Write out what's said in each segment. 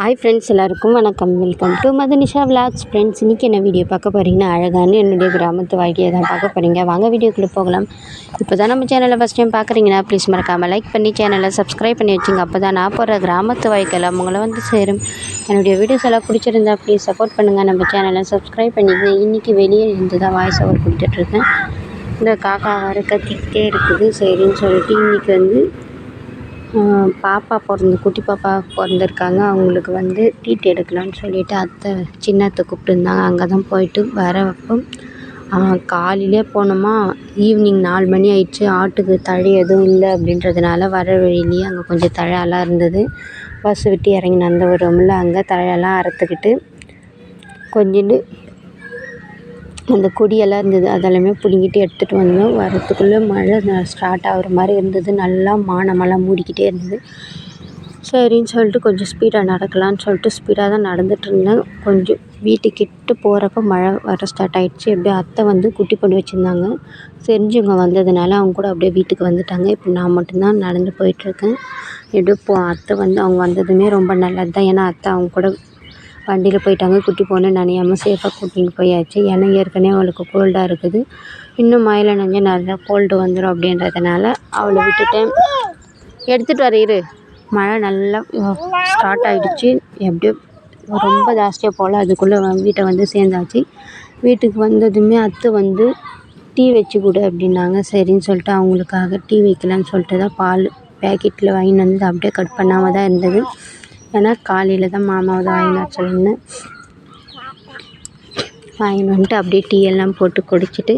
Hi friends எல்லாருக்கும் வணக்கம். Welcome to Madhunisha vlogs friends இன்றைக்கி என்ன வீடியோ பார்க்க போகிறீங்கன்னா அழகான என்னுடைய கிராமத்து வாழ்க்கையை தான் பார்க்க போகிறீங்க வாங்க வீடியோக்குள்ளே போகலாம். இப்போ தான் நம்ம சேனலை ஃபஸ்ட் டைம் பார்க்குறீங்கன்னா ப்ளீஸ் மறக்காமல் லைக் பண்ணி சேனலை சப்ஸ்கிரைப் பண்ணி வச்சுங்க. அப்போ தான் நான் போகிற கிராமத்து வாழ்க்கையில் உங்களை வந்து சேரும். என்னுடைய வீடியோஸ் எல்லாம் பிடிச்சிருந்தா ப்ளீஸ் சப்போர்ட் பண்ணுங்கள் நம்ம சேனலை சப்ஸ்கிரைப் பண்ணிக்கங்க இன்றைக்கி வெளியே இருந்து தான் வாய்ஸ் ஓவர் கொடுத்துட்ருக்கேன் இந்த காக்கா வர கத்திக்கிட்டே இருக்குது. சரின்னு சொல்லிட்டு இன்றைக்கி வந்து பாப்பா பிறந்து குட்டி பாப்பா பிறந்துருக்காங்க. அவங்களுக்கு வந்து டீட் எடுக்கலான்னு சொல்லிவிட்டு அத்தை சின்ன அத்தை கூப்பிட்டுருந்தாங்க அங்கே தான் போயிட்டு வரப்போ காலையிலே போனோமா ஈவினிங் நாலு மணி ஆயிடுச்சு. ஆட்டுக்கு தழை எதுவும் இல்லை அப்படின்றதுனால வர வழியிலேயே அங்கே கொஞ்சம் தழையெல்லாம் இருந்தது. பஸ்ஸு விட்டு இறங்கி நடந்து வருவோம்ல அங்கே தழையெல்லாம் அறுத்துக்கிட்டு கொஞ்சோண்டு அந்த கொடியெல்லாம் இருந்தது அதெல்லாமே பிடுங்கிட்டு எடுத்துகிட்டு வந்தோம் வரத்துக்குள்ளே மழை ஸ்டார்ட் ஆகிற மாதிரி இருந்தது. நல்லா மானமெல்லாம் மூடிக்கிட்டே இருந்தது. சரின்னு சொல்லிட்டு கொஞ்சம் ஸ்பீடாக நடக்கலான்னு சொல்லிட்டு ஸ்பீடாக தான் நடந்துகிட்ருந்தேன் இருந்தேன். கொஞ்சம் வீட்டுக்கிட்ட போகிறப்ப மழை வர ஸ்டார்ட் ஆகிடுச்சி அப்படியே அத்தை வந்து குட்டி பண்ணி வச்சுருந்தாங்க. தெரிஞ்சவங்க வந்ததுனால அவங்க கூட அப்படியே வீட்டுக்கு வந்துட்டாங்க. இப்போ நான் மட்டும்தான் நடந்து போயிட்டுருக்கேன் எப்படியோ போ அத்தை வந்து அவங்க வந்ததுமே ரொம்ப நல்லது தான் ஏன்னா அத்தை அவங்க கூட வண்டியில் போயிட்டாங்க. குட்டி பொண்ணு நனையாமல் சேஃபாக கூட்டின்னு போயாச்சு. ஏன்னா ஏற்கனவே அவளுக்கு கோல்டாக இருக்குது. இன்னும் மயில நனைஞ்சா நிறையா கோல்டு வந்துடும் அப்படின்றதுனால அவளை விட்டுட்டேன். எடுத்துகிட்டு வர இரு. மழை நல்லா ஸ்டார்ட் ஆகிடுச்சு எப்படியோ ரொம்ப ஜாஸ்தியாக போகல அதுக்குள்ளே வீட்டை வந்து சேர்ந்தாச்சு. வீட்டுக்கு வந்ததுமே அத்தை வந்து டீ வச்சு கொடு அப்படின்னாங்க. சரின்னு சொல்லிட்டு அவங்களுக்காக டீ வைக்கலான்னு சொல்லிட்டு தான் பால் பேக்கெட்டில் வாங்கின்னு வந்து அப்படியே கட் பண்ணாமல் தான் இருந்தது. ஏன்னா காலையில் தான் மாமாவை தான் வாங்கின்னு வர சொல்லியிருந்தேன் வாங்கின்னு வந்துட்டு அப்படியே டீ எல்லாம் போட்டு குடிச்சிட்டு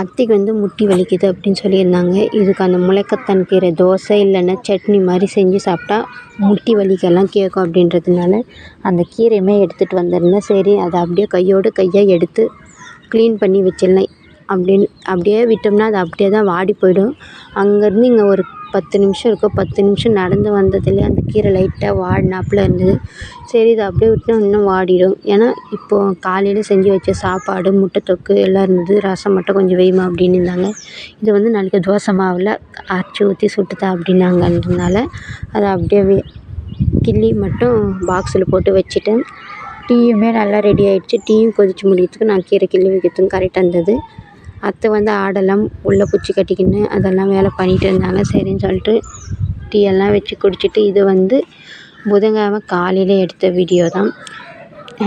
அத்தைக்கு வந்து முட்டி வலிக்குது அப்படின்னு சொல்லியிருந்தாங்க. இதுக்கு அந்த முளைக்கத்தான் கீரை தோசை இல்லைன்னா சட்னி மாதிரி செஞ்சு சாப்பிட்டா முட்டி வலிக்கெல்லாம் கேட்கும் அப்படின்றதுனால அந்த கீரையுமே எடுத்துகிட்டு வந்திருந்தேன். சரி அதை அப்படியே கையோடு கையாக எடுத்து க்ளீன் பண்ணி வச்சிடலாம் அப்படின்னு. அப்படியே விட்டோம்னா அது அப்படியே தான் வாடி போயிடும். அங்கேருந்து இங்கே ஒரு பத்து நிமிஷம் இருக்கும் பத்து நிமிஷம் நடந்து வந்ததுலேயே அந்த கீரை லைட்டாக வாடினாப்புல இருந்தது. சரி இதை அப்படியே விட்டோம் இன்னும் வாடிடும். ஏன்னா இப்போது காலையில் செஞ்சு வச்ச சாப்பாடு முட்டை தொக்கு எல்லாம் இருந்தது. ரசம் மட்டும் கொஞ்சம் வேகுமா அப்படின்னு இருந்தாங்க. இது வந்து நாளைக்கு தோசை மாவில் அரைச்சி ஊற்றி சுட்டுத்தா அப்படின்னாங்கன்றதுனால அதை அப்படியே கிள்ளி மட்டும் பாக்ஸில் போட்டு வச்சுட்டேன் டீயுமே நல்லா ரெடி ஆகிடுச்சு டீயும் கொதித்து முடிக்கிறதுக்கு நான் கீரை கிள்ளி வைக்கிறதுக்கும் கரெக்டாக இருந்தது. அத்தை வந்து ஆடெல்லாம் உள்ளே பிடிச்சி கட்டிக்கின்னு அதெல்லாம் வேலை பண்ணிகிட்டு இருந்தாங்க. சரின்னு சொல்லிட்டு டீ எல்லாம் வச்சு குடிச்சிட்டு இது வந்து புதன்கிழமை காலையில் எடுத்த வீடியோ தான்.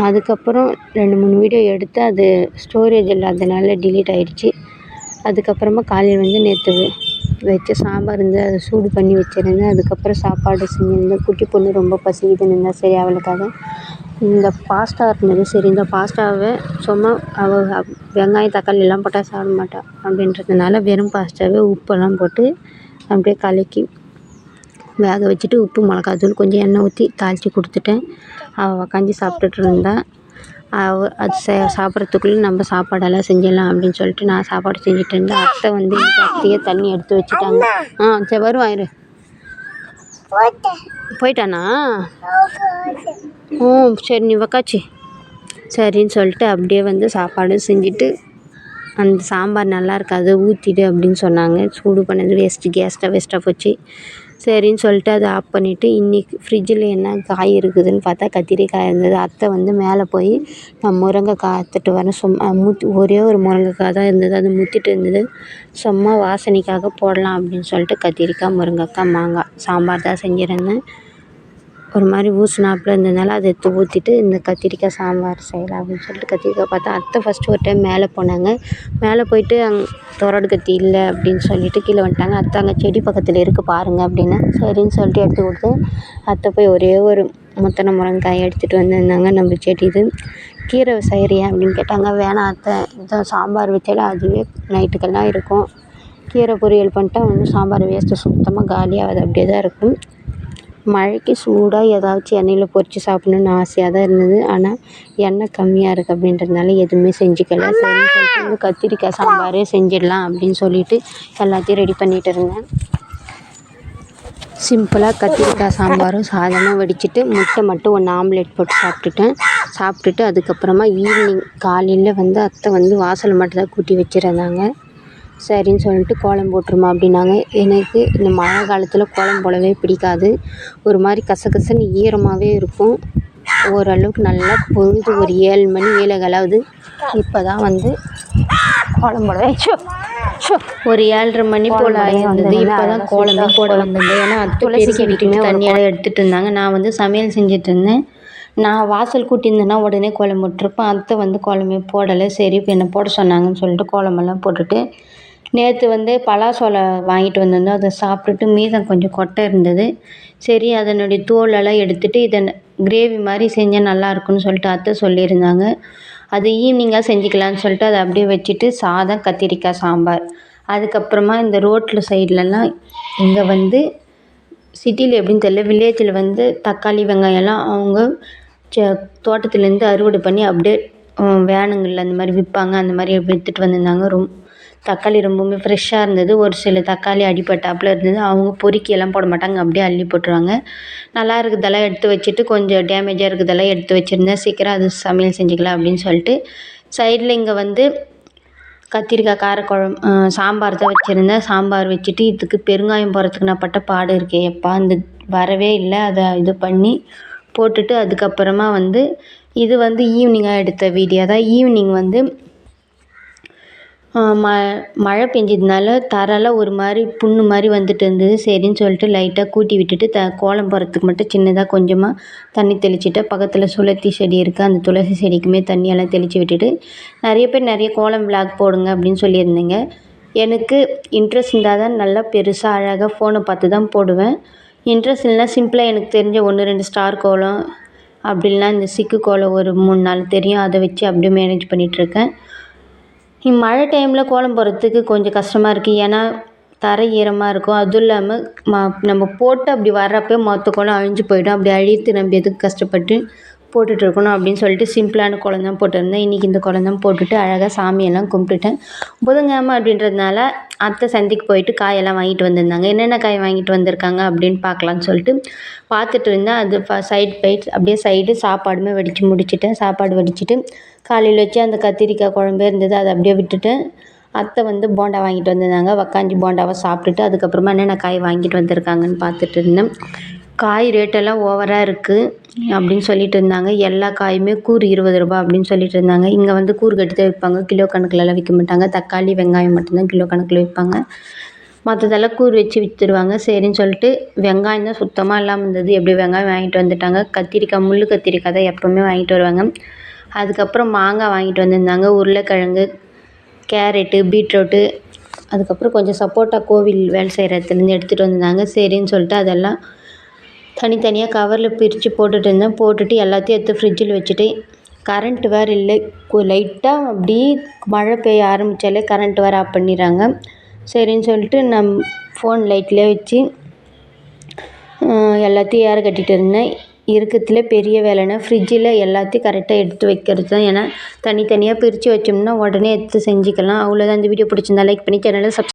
அதுக்கப்புறம் ரெண்டு மூணு வீடியோ எடுத்து அது ஸ்டோரேஜ் இல்லாததுனால டிலீட் ஆகிடுச்சி அதுக்கப்புறமா காலையில் வந்து நேற்று வச்ச சாம்பார் இருந்து அதை சூடு பண்ணி வச்சுருந்தேன். அதுக்கப்புறம் சாப்பாடு செஞ்சுருந்தேன் குட்டி பொண்ணு ரொம்ப பசிக்குதுன்னு இருந்தால் சரி அவளுக்காக இந்த பாஸ்தா இருந்தது. சரி இந்த பாஸ்தாவை சும்மா அவள் வெங்காயம் தக்காளி எல்லாம் போட்டால் சாப்பிட மாட்டாள் அப்படின்றதுனால வெறும் பாஸ்தாவே உப்பெல்லாம் போட்டு அப்படியே கலக்கி வேக வச்சுட்டு உப்பு மிளகாத்தூள் கொஞ்சம் எண்ணெய் ஊற்றி தாளித்து கொடுத்துட்டேன். அவள் உக்காந்து சாப்பிட்டுட்டு இருந்தா. அவ அது சே சாப்பிட்றதுக்குள்ளே நம்ம சாப்பாடெல்லாம் செஞ்சிடலாம் அப்படின்னு சொல்லிட்டு நான் சாப்பாடு செஞ்சுட்டு இருந்தேன். அத்தை வந்து அத்தையே தண்ணி எடுத்து வச்சுட்டாங்க. ஆ சரி வருவான் இரு. போயிட்டானா? ம் சரி நீ உக்காச்சி. சரின்னு சொல்லிட்டு அப்படியே வந்து சாப்பாடும் செஞ்சுட்டு அந்த சாம்பார் நல்லா இருக்காது ஊற்றிடு அப்படின்னு சொன்னாங்க. சூடு பண்ணது வேஸ்ட்டு கேஸ்ட்டாக வேஸ்ட்டாக போச்சு. சரின்னு சொல்லிட்டு அதை ஆஃப் பண்ணிவிட்டு இன்றைக்கி ஃப்ரிட்ஜில் என்ன காய் இருக்குதுன்னு பார்த்தா கத்திரிக்காய் இருந்தது. அத்தை வந்து மேலே போய் நான் முருங்கைக்கா அறுத்துட்டு வரேன். சும்மா முத்தி ஒரே ஒரு முருங்கைக்காய் தான் இருந்தது. அது முற்றிட்டு இருந்தது. சும்மா வாசனைக்காக போடலாம் அப்படின்னு சொல்லிட்டு கத்திரிக்காய் முருங்கைக்கா மாங்காய் சாம்பார் தான் செஞ்சுருந்தேன். ஒரு மாதிரி ஊசினாப்புல இருந்ததுனால அதை எடுத்து ஊற்றிட்டு இந்த கத்திரிக்காய் சாம்பார் செய்யலாம் அப்படின்னு சொல்லிட்டு கத்திரிக்காய் பார்த்தா அத்தை ஃபஸ்ட்டு ஒரு டைம் மேலே போனாங்க. மேலே போயிட்டு அங்கே துறடு கத்தி இல்லை அப்படின்னு சொல்லிட்டு கீழே வந்துட்டாங்க. அத்தை அங்கே செடி பக்கத்தில் இருக்குது பாருங்கள் அப்படின்னு சரின்னு சொல்லிட்டு எடுத்து கொடுத்து அத்தை போய் ஒரே ஒரு முத்தனை முருங்கைக்காய் எடுத்துகிட்டு வந்திருந்தாங்க. நம்ம செடி இது கீரை செய்கிறியா அப்படின்னு கேட்டாங்க. வேணாம் அத்தை இதான் சாம்பார் வச்சாலும் அதுவே நைட்டுக்கெல்லாம் இருக்கும். கீரை பொரியல் பண்ணிட்டா ஒன்றும் சாம்பார் வேஸ்ட்டு சுத்தமாக காலியாகாது அப்படியே தான் இருக்கும். மழைக்கு சூடாக ஏதாச்சும் எண்ணெயில் பொரித்து சாப்பிட்ணுன்னு ஆசையாக தான் இருந்தது. ஆனால் எண்ணெய் கம்மியாக இருக்குது அப்படின்றதுனால எதுவுமே செஞ்சுக்கல. சரின்னு சொல்லிட்டு வந்து கத்திரிக்காய் சாம்பாரே செஞ்சிடலாம் அப்படின்னு சொல்லிட்டு எல்லாத்தையும் ரெடி பண்ணிகிட்டு இருந்தேன். சிம்பிளாக கத்திரிக்காய் சாம்பாரும் சாதமும் வடிச்சிட்டு முட்டை மட்டும் ஒன்று ஆம்லேட் போட்டு சாப்பிட்டுட்டேன். சாப்பிட்டுட்டு அதுக்கப்புறமா ஈவினிங் காலையில் வந்து அத்தை வந்து வாசல் மட்டும் தான் கூட்டி வச்சுருந்தாங்க. சரின்னு சொல்லிட்டு கோலம் போட்டுருமா அப்படின்னாங்க. எனக்கு இந்த மழை காலத்தில் கோலம் போடவே பிடிக்காது. ஒரு மாதிரி கசகசன்னு ஈரமாகவே இருக்கும். ஓரளவுக்கு நல்லா பொழுது ஒரு ஏழு மணி ஏழேகாலாவது இப்போ தான் வந்து கோலம் போடவே ஷோ ஷோ ஒரு ஏழரை மணி போல் ஆகியிருந்தது இப்போ தான் கோலமே போட வந்தது ஏன்னா துளசி செடிக்குமே தண்ணியெல்லாம் எடுத்துகிட்டு இருந்தாங்க நான் வந்து சமையல் செஞ்சுட்டு இருந்தேன் நான் வாசல் கூட்டியிருந்தேன்னா உடனே கோலம் போட்டிருப்பேன். அத்தை வந்து கோலமே போடலை. சரி இப்போ என்னை போட சொன்னாங்கன்னு சொல்லிட்டு கோலமெல்லாம் போட்டுட்டு நேற்று வந்து பலாசோளம் வாங்கிட்டு வந்திருந்தோம். அதை சாப்பிட்டுட்டு மீதம் கொஞ்சம் கொட்டை இருந்தது. சரி அதனுடைய தோலெல்லாம் எடுத்துட்டு இதை கிரேவி மாதிரி செஞ்சால் நல்லா இருக்கும்னு சொல்லிட்டு அத்தை சொல்லியிருந்தாங்க. அது ஈவினிங்காக செஞ்சுக்கலான்னு சொல்லிட்டு அதை அப்படியே வச்சுட்டு சாதம் கத்திரிக்காய் சாம்பார். அதுக்கப்புறமா இந்த ரோட்டில் சைட்லலாம் இங்கே வந்து சிட்டியில் எப்படின்னு தெரியல வில்லேஜில் வந்து தக்காளி வெங்காயம்லாம் அவங்க ச தோட்டத்துலேருந்து அறுவடை பண்ணி அப்படியே வேனுங்களில் அந்த மாதிரி விற்பாங்க. அந்த மாதிரி விற்றுட்டு வந்திருந்தாங்க. ரொம் தக்காளி ரொம்பவுமே ஃப்ரெஷ்ஷாக இருந்தது. ஒரு சில தக்காளி அடிப்பட்டாப்பில் இருந்தது. அவங்க பொறுக்கி எல்லாம் போட மாட்டாங்க. அப்படியே அள்ளி போட்டுருவாங்க. நல்லா இருக்கிறதெல்லாம் எடுத்து வச்சுட்டு கொஞ்சம் டேமேஜாக இருக்கிறதெல்லாம் எடுத்து வச்சுருந்தேன். சீக்கிரம் அது சமையல் செஞ்சுக்கலாம் அப்படின்னு சொல்லிட்டு சைடில் இங்கே வந்து கத்திரிக்காய் காரக்குழம்பு சாம்பார் தான் வச்சுருந்தேன். சாம்பார் வச்சுட்டு இதுக்கு பெருங்காயம் போகிறதுக்கு நான் பட்ட பாடு இருக்கேன் எப்பா அந்த வரவே இல்லை. அதை இது பண்ணி போட்டுட்டு அதுக்கப்புறமா வந்து இது வந்து ஈவினிங்காக எடுத்த வீடியோ தான். ஈவினிங் வந்து ம மழை பெஞ்சதுனால தரைலாம் ஒரு மாதிரி புண்ணு மாதிரி வந்துட்டு இருந்தது. சரின்னு சொல்லிட்டு லைட்டாக கூட்டி விட்டுட்டு த கோலம் போடுறதுக்கு மட்டும் சின்னதாக கொஞ்சமாக தண்ணி தெளிச்சிட்டு பக்கத்தில் சுளத்தி செடி இருக்குது அந்த துளசி செடிக்குமே தண்ணியெல்லாம் தெளித்து விட்டுட்டு நிறைய பேர் நிறைய கோலம் விளாக் போடுங்க அப்படின்னு சொல்லியிருந்தீங்க. எனக்கு இன்ட்ரெஸ்ட் இருந்தால் தான் நல்லா பெருசாக அழகாக ஃபோனை பார்த்து தான் போடுவேன். இன்ட்ரெஸ்ட் இல்லைனா சிம்பிளாக எனக்கு தெரிஞ்ச ஒன்று ரெண்டு ஸ்டார் கோலம் அப்படி இல்லைனா இந்த சிக்கு கோலம் ஒரு மூணு நாள் தெரியும். அதை வச்சு அப்படியே மேனேஜ் பண்ணிகிட்ருக்கேன் மழை டைமில் கோலம் போடுறதுக்கு கொஞ்சம் கஷ்டமாக இருக்குது ஏன்னா தரை ஈரமாக இருக்கும். அதுவும் இல்லாமல் ம நம்ம போட்டு அப்படி வர்றப்போ மொத்த கோலம் அழிஞ்சு போயிடும். அப்படி அழித்து நம்ம எதுக்கு கஷ்டப்பட்டு போட்டுட்டு இருக்கணும் அப்படின்னு சொல்லிட்டு சிம்பிளான கோலம் தான் போட்டிருந்தேன். இன்றைக்கி இந்த கோலம் தான் போட்டுட்டு அழகாக சாமியெல்லாம் கும்பிட்டுட்டேன். புதன்கிழமை அப்படின்றதுனால அத்தை சந்தைக்கு போயிட்டு காயெல்லாம் வாங்கிட்டு வந்திருந்தாங்க. என்னென்ன காய் வாங்கிட்டு வந்திருக்காங்க அப்படின்னு பார்க்கலான்னு சொல்லிட்டு பார்த்துட்டு இருந்தேன். அது சைடு பைட்ஸ் அப்படியே சைடு சாப்பாடுமே வடித்து முடிச்சுட்டேன். சாப்பாடு வடிச்சிட்டு காலையில் வச்சு அந்த கத்திரிக்காய் குழம்பு இருந்தது. அதை அப்படியே விட்டுட்டு அத்தை வந்து போண்டா வாங்கிட்டு வந்திருந்தாங்க. வக்காஞ்சி போண்டாவை சாப்பிட்டுட்டு அதுக்கப்புறமா என்னென்ன காய் வாங்கிட்டு வந்திருக்காங்கன்னு பார்த்துட்டு இருந்தேன். காய் ரேட்டெல்லாம் ஓவராக இருக்குது அப்படின்னு சொல்லிட்டு இருந்தாங்க. எல்லா காயுமே கூறு இருபது ரூபா அப்படின்னு சொல்லிட்டு இருந்தாங்க. இங்கே வந்து கூறு கட்டி தான் விற்பாங்க. கிலோ கணக்கிலலாம் விற்க மாட்டாங்க. தக்காளி வெங்காயம் மட்டும்தான் கிலோ கணக்கில் விற்பாங்க. மற்றதெல்லாம் கூறு வச்சு விற்றுருவாங்க சரின்னு சொல்லிட்டு வெங்காயம் தான் சுத்தமாக இல்லாமல் இருந்தது. எப்படி வெங்காயம் வாங்கிட்டு வந்துட்டாங்க. கத்திரிக்காய் முள் கத்திரிக்காய் தான் எப்போவுமே வாங்கிட்டு வருவாங்க. அதுக்கப்புறம் மாங்காய் வாங்கிட்டு வந்திருந்தாங்க உருளைக்கிழங்கு கேரட்டு பீட்ரூட்டு. அதுக்கப்புறம் கொஞ்சம் சப்போட்டா கோவில் வேலை செய்கிற இடத்துலேருந்து எடுத்துகிட்டு வந்திருந்தாங்க. சரின்னு சொல்லிட்டு அதெல்லாம் தனித்தனியாக கவரில் பிரித்து போட்டுட்டு இருந்தேன். போட்டுட்டு எல்லாத்தையும் எடுத்து ஃப்ரிட்ஜில் வச்சுட்டு கரண்ட் வேறு இல்லை. லைட்டாக அப்படி மழை பெய்ய ஆரம்பித்தாலே கரண்ட் வேறு ஆஃப் பண்ணிடுறாங்க. சரின்னு சொல்லிட்டு நம் ஃபோன் லைட்லேயே வச்சு எல்லாத்தையும் ஏற கட்டிகிட்டு இருந்தேன். இருக்கிறதுல பெரிய வேலைன்னா ஃப்ரிட்ஜில் எல்லாத்தையும் கரெக்டாக எடுத்து வைக்கிறது தான் ஏன்னா தனித்தனியாக பிரித்து வச்சோம்னா உடனே எடுத்து செஞ்சுக்கலாம். அவ்வளோதான் இந்த வீடியோ பிடிச்சிருந்தா லைக் பண்ணி சேனலை சப்ஸ்